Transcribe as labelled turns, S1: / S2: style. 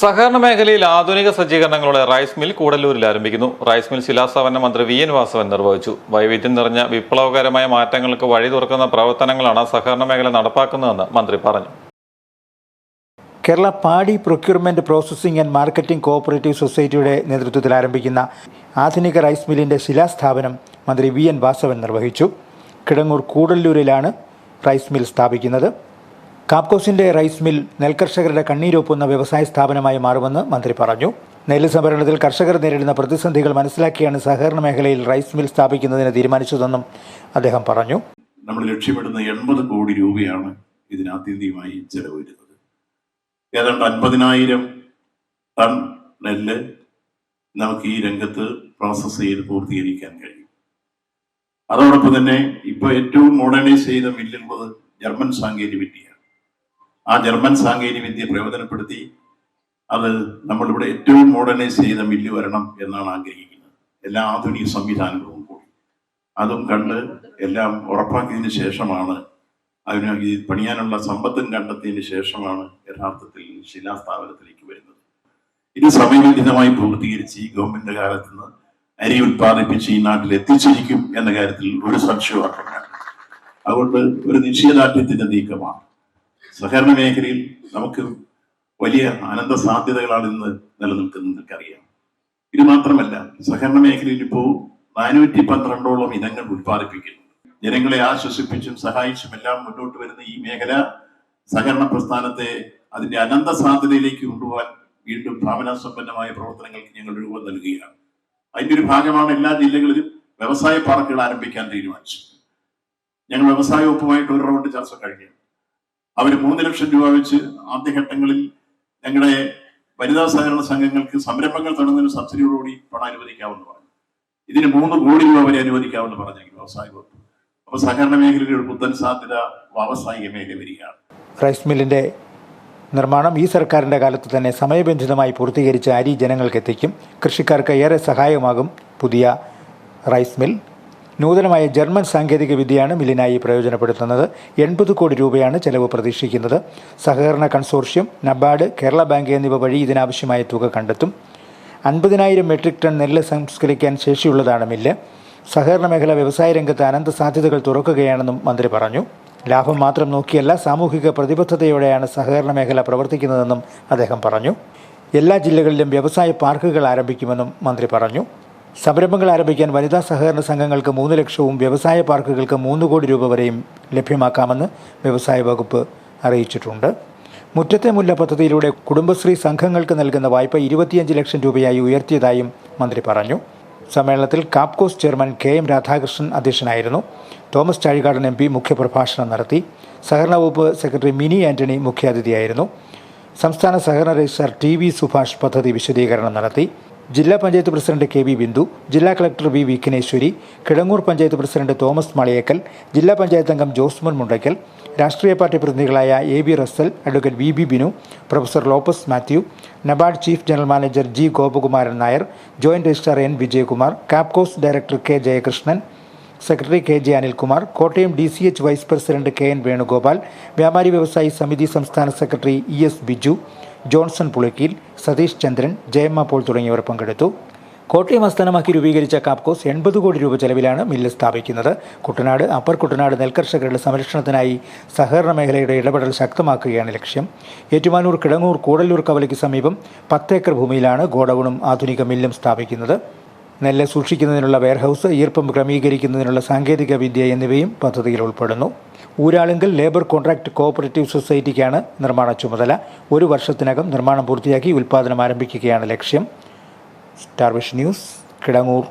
S1: സഹകരണ മേഖലയിൽ ആധുനിക സജ്ജീകരണങ്ങളുടെ റൈസ് മിൽ കൂടല്ലൂരിൽ ആരംഭിക്കുന്നു. റൈസ് മിൽ ശിലാസ്ഥാപന മന്ത്രി വി എൻ വാസവൻ നിർവഹിച്ചു. വൈവിധ്യം നിറഞ്ഞ വിപ്ലവകരമായ മാറ്റങ്ങൾക്ക് വഴി തുറക്കുന്ന പ്രവർത്തനങ്ങളാണ് സഹകരണ മേഖല നടപ്പാക്കുന്നതെന്ന് മന്ത്രി പറഞ്ഞു.
S2: Kerala paddy procurement processing and marketing cooperative സൊസൈറ്റിയുടെ നേതൃത്വത്തിൽ ആരംഭിക്കുന്ന ആധുനിക റൈസ് മില്ലിന്റെ ശിലാസ്ഥാപനം മന്ത്രി വി എൻ വാസവൻ നിർവഹിച്ചു. കിടങ്ങൂർ കൂടല്ലൂരിലാണ് റൈസ് മിൽ സ്ഥാപിക്കുന്നത്. കാപ്കോസിന്റെ റൈസ് മിൽ നെൽകർഷകരുടെ കണ്ണീരൊപ്പുന്ന വ്യവസായ സ്ഥാപനമായി മാറുമെന്ന് മന്ത്രി പറഞ്ഞു. നെല്ല് സംഭരണത്തിൽ കർഷകർ നേരിടുന്ന പ്രതിസന്ധികൾ മനസ്സിലാക്കിയാണ് സഹകരണ മേഖലയിൽ റൈസ് മിൽ സ്ഥാപിക്കുന്നതിന് തീരുമാനിച്ചതെന്നും അദ്ദേഹം പറഞ്ഞു.
S3: നമ്മൾ ലക്ഷ്യമിടുന്ന എൺപത് കോടി രൂപയാണ് ഇതിനാത്യന്തികമായി ചെലവ് വരുന്നത് ഏതാണ്ട് അൻപതിനായിരം ടൺ നെല്ല് നമുക്ക് ഈ രംഗത്ത് പ്രോസസ്സ് ചെയ്ത് പൂർത്തീകരിക്കാൻ കഴിയും. അതോടൊപ്പം തന്നെ ഇപ്പോൾ ഏറ്റവും മോഡേണൈസ് ചെയ്ത മില്ലുള്ളത് ജർമ്മൻ സാങ്കേതിക വിദ്യയാണ് ആ ജർമ്മൻ സാങ്കേതിക വിദ്യ പ്രയോജനപ്പെടുത്തി അത് നമ്മളിവിടെ ഏറ്റവും മോഡേണൈസ് ചെയ്ത മില്ല് വരണം എന്നാണ് ആഗ്രഹിക്കുന്നത്. എല്ലാ ആധുനിക സംവിധാനങ്ങളും കൂടി. അതും കണ്ട് എല്ലാം ഉറപ്പാക്കിയതിന് ശേഷമാണ് അതിന് പണിയാനുള്ള സമ്പത്തും കണ്ടെത്തിയതിന് ശേഷമാണ് യഥാർത്ഥത്തിൽ ശിലാസ്ഥാപനത്തിലേക്ക് വരുന്നത്. ഇത് സമയബന്ധിതമായി പൂർത്തീകരിച്ച് ഈ ഗവൺമെന്റ് കാലത്ത് നിന്ന് അരി ഉത്പാദിപ്പിച്ച് ഈ നാട്ടിൽ എത്തിച്ചിരിക്കും എന്ന കാര്യത്തിൽ ഒരു സംശയവും അതുകൊണ്ട് ഒരു നിശ്ചയദാർഢ്യത്തിന്റെ നീക്കമാണ്. സഹകരണ മേഖലയിൽ നമുക്ക് വലിയ അനന്ത സാധ്യതകളാണ് ഇന്ന് നിലനിൽക്കുന്നത് നിങ്ങൾക്കറിയാം ഇത് മാത്രമല്ല സഹകരണ മേഖലയിൽ ഇപ്പോൾ നാനൂറ്റി പന്ത്രണ്ടോളം ഇനങ്ങൾ ഉത്പാദിപ്പിക്കുന്നു ജനങ്ങളെ ആശ്വസിപ്പിച്ചും സഹായിച്ചും എല്ലാം മുന്നോട്ട് വരുന്ന ഈ മേഖല സഹകരണ പ്രസ്ഥാനത്തെ അതിന്റെ അനന്ത സാധ്യതയിലേക്ക് കൊണ്ടുപോകാൻ വീണ്ടും ഭാവനാസമ്പന്നമായ പ്രവർത്തനങ്ങൾക്ക് ഞങ്ങൾ രൂപം നൽകുകയാണ്. അതിന്റെ ഒരു ഭാഗമാണ് എല്ലാ ജില്ലകളിലും വ്യവസായ പാർക്കുകൾ ആരംഭിക്കാൻ തീരുമാനിച്ചു ഞങ്ങൾ വ്യവസായ വകുപ്പുമായിട്ട് ഒരു റൗണ്ട് ചർച്ച കഴിഞ്ഞു. അവർ മൂന്ന് ലക്ഷം രൂപ വെച്ച് ആദ്യഘട്ടങ്ങളിൽ ഞങ്ങളുടെ വനിതാ സഹകരണ സംഘങ്ങൾക്ക് സംരംഭങ്ങൾ തുടങ്ങുന്നതിന് സബ്സിഡിയോടുകൂടി പണം അനുവദിക്കാമെന്ന് പറഞ്ഞു. ഇതിന് മൂന്ന് കോടി രൂപ വരെ അനുവദിക്കാമെന്ന് പറഞ്ഞു വ്യവസായ വകുപ്പ്. അപ്പൊ സഹകരണ മേഖലയിൽ ഒരു പുത്തൻ സാധ്യത വ്യാവസായിക മേഖല വരികയാണ്.
S2: റൈസ് മില്ലിന്റെ നിർമ്മാണം ഈ സർക്കാരിന്റെ കാലത്ത് തന്നെ സമയബന്ധിതമായി പൂർത്തീകരിച്ച് അരി ജനങ്ങൾക്ക് എത്തിക്കും. കൃഷിക്കാർക്ക് ഏറെ സഹായമാകും പുതിയ റൈസ് മിൽ. നൂതനമായ ജർമ്മൻ സാങ്കേതിക വിദ്യയാണ് മില്ലിനായി പ്രയോജനപ്പെടുത്തുന്നത്. എൺപത് കോടി രൂപയാണ് ചെലവ് പ്രതീക്ഷിക്കുന്നത്. സഹകരണ കൺസോർഷ്യം നബാർഡ് കേരള ബാങ്ക് എന്നിവ വഴി ഇതിനാവശ്യമായ തുക കണ്ടെത്തും. അൻപതിനായിരം മെട്രിക് ടൺ നെല്ല് സംസ്കരിക്കാൻ ശേഷിയുള്ളതാണ് മില്ല്. സഹകരണ മേഖല വ്യവസായ രംഗത്ത് അനന്ത സാധ്യതകൾ തുറക്കുകയാണെന്നും മന്ത്രി പറഞ്ഞു. ലാഭം മാത്രം നോക്കിയല്ല സാമൂഹിക പ്രതിബദ്ധതയോടെയാണ് സഹകരണ മേഖല പ്രവർത്തിക്കുന്നതെന്നും അദ്ദേഹം പറഞ്ഞു. എല്ലാ ജില്ലകളിലും വ്യവസായ പാർക്കുകൾ ആരംഭിക്കുമെന്നും മന്ത്രി പറഞ്ഞു. സംരംഭങ്ങൾ ആരംഭിക്കാൻ വനിതാ സഹകരണ സംഘങ്ങൾക്ക് മൂന്ന് ലക്ഷവും വ്യവസായ പാർക്കുകൾക്ക് മൂന്ന് കോടി രൂപ വരെയും ലഭ്യമാക്കാമെന്ന് വ്യവസായ വകുപ്പ് അറിയിച്ചിട്ടുണ്ട്. മുറ്റത്തെ മുല്ല പദ്ധതിയിലൂടെ കുടുംബശ്രീ സംഘങ്ങൾക്ക് നൽകുന്ന വായ്പ ഇരുപത്തിയഞ്ച് ലക്ഷം രൂപയായി ഉയർത്തിയതായും മന്ത്രി പറഞ്ഞു. സമ്മേളനത്തിൽ KAPCOS chairman K M Radhakrishnan അധ്യക്ഷനായിരുന്നു. തോമസ് ചാഴികാടൻ എം പി മുഖ്യപ്രഭാഷണം നടത്തി. സഹകരണ വകുപ്പ് സെക്രട്ടറി മിനി ആന്റണി മുഖ്യാതിഥിയായിരുന്നു. സംസ്ഥാന സഹകരണ രജിസ്ട്രാർ ടി വി സുഭാഷ് പദ്ധതി വിശദീകരണം നടത്തി. ജില്ലാ panchayat president K V Bindu ജില്ലാ collector V Vighneshwari Kidangoor panchayat president Thomas Malayekkal ജില്ലാ പഞ്ചായത്ത് അംഗം ജോസ്മൻ മുണ്ടയ്ക്കൽ രാഷ്ട്രീയ party പ്രതിനിധികളായ A B Russell advocate V B Binu professor Lopez Mathew NABARD chief general manager G Gopakumaran Nair joint registrar N Vijayakumar KAPCOS director K Jayakrishnan secretary K J Anilkumar Kottayam D C H vice president K N Venugopal വ്യാപാരി വ്യവസായി സമിതി സംസ്ഥാന secretary E S Biju Johnson Pulikkeel Satheesh Chandran Jayamma Paul തുടങ്ങിയവർ പങ്കെടുത്തു. കോട്ടയം ആസ്ഥാനമാക്കി രൂപീകരിച്ച കാപ്കോസ് എൺപത് കോടി രൂപ ചെലവിലാണ് മില്ല് സ്ഥാപിക്കുന്നത്. കുട്ടനാട് അപ്പർ കുട്ടനാട് നെൽകർഷകരുടെ സംരക്ഷണത്തിനായി സഹകരണ മേഖലയുടെ ഇടപെടൽ ശക്തമാക്കുകയാണ് ലക്ഷ്യം. ഏറ്റുമാനൂർ കിടങ്ങൂർ കൂടല്ലൂർ കവലയ്ക്ക് സമീപം പത്തേക്കർ ഭൂമിയിലാണ് ഗോഡൌണും ആധുനിക മില്ലും സ്ഥാപിക്കുന്നത്. നെല്ല് സൂക്ഷിക്കുന്നതിനുള്ള വെയർഹൌസ് ഈർപ്പം ക്രമീകരിക്കുന്നതിനുള്ള സാങ്കേതിക വിദ്യ എന്നിവയും പദ്ധതിയിൽ ഉൾപ്പെടുന്നു. ഊരാളുങ്കൽ ലേബർ കോൺട്രാക്ട് കോഓപ്പറേറ്റീവ് സൊസൈറ്റിക്കാണ് നിർമ്മാണ ചുമതല. ഒരു വർഷത്തിനകം നിർമ്മാണം പൂർത്തിയാക്കി ഉൽപ്പാദനം ആരംഭിക്കുകയാണ് ലക്ഷ്യം. സ്റ്റാർവിഷ് ന്യൂസ് കിടങ്ങൂർ.